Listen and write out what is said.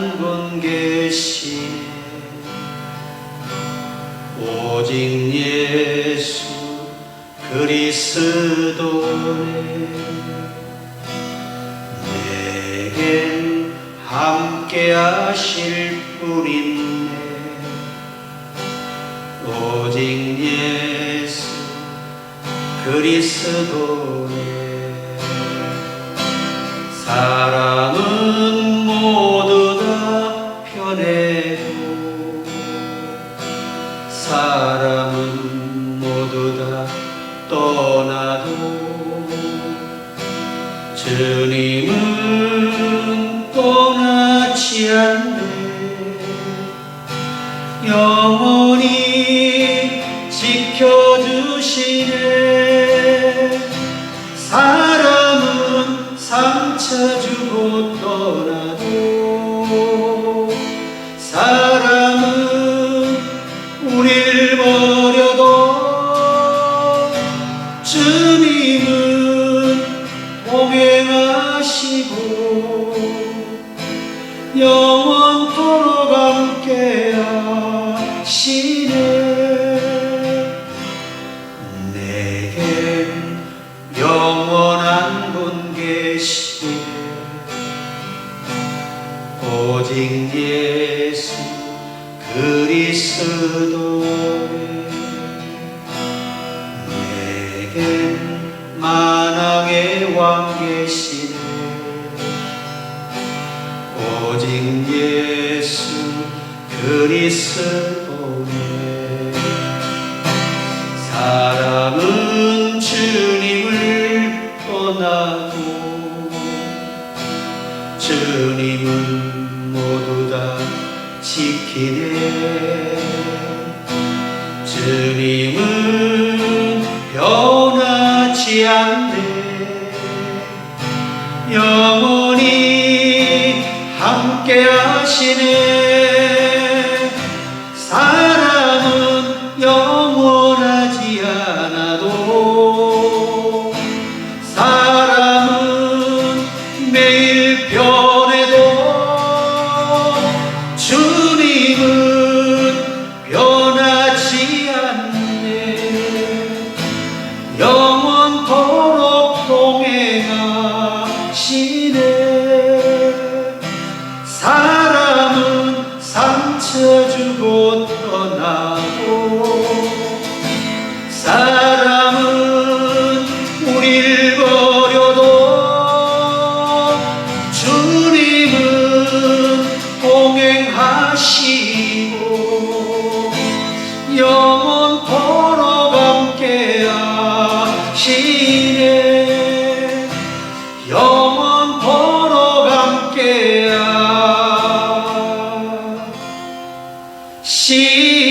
한 분 계시네 오직 예수 그리스도네. 내겐 함께 하실 뿐인데 오직 예수 그리스도네. 사랑 다 편해도 사람은 모두 다 떠나도 주님은 떠나지 않네. 영원히 지켜주시네. 사람은 상처 주고 떠나 영원토록 함께 하시네 내겐 영원한 분 계시네 오직 예수 그리스도에 내겐 만왕의 왕 계시네 오직 예수 그리스도네 사람은 주님을 떠나고 주님은 모두 다 지키네. 주님은 변하지 않네 함께 하시네. 사랑은 영원하지 않아도 사랑은 매일 변해도 주님은 변하지 않네. 영원토록 동행하시네. 사람은 우릴 버려도 주님은 공행하시고 영원토록 함께 하시네. 영원토록 함께 하시네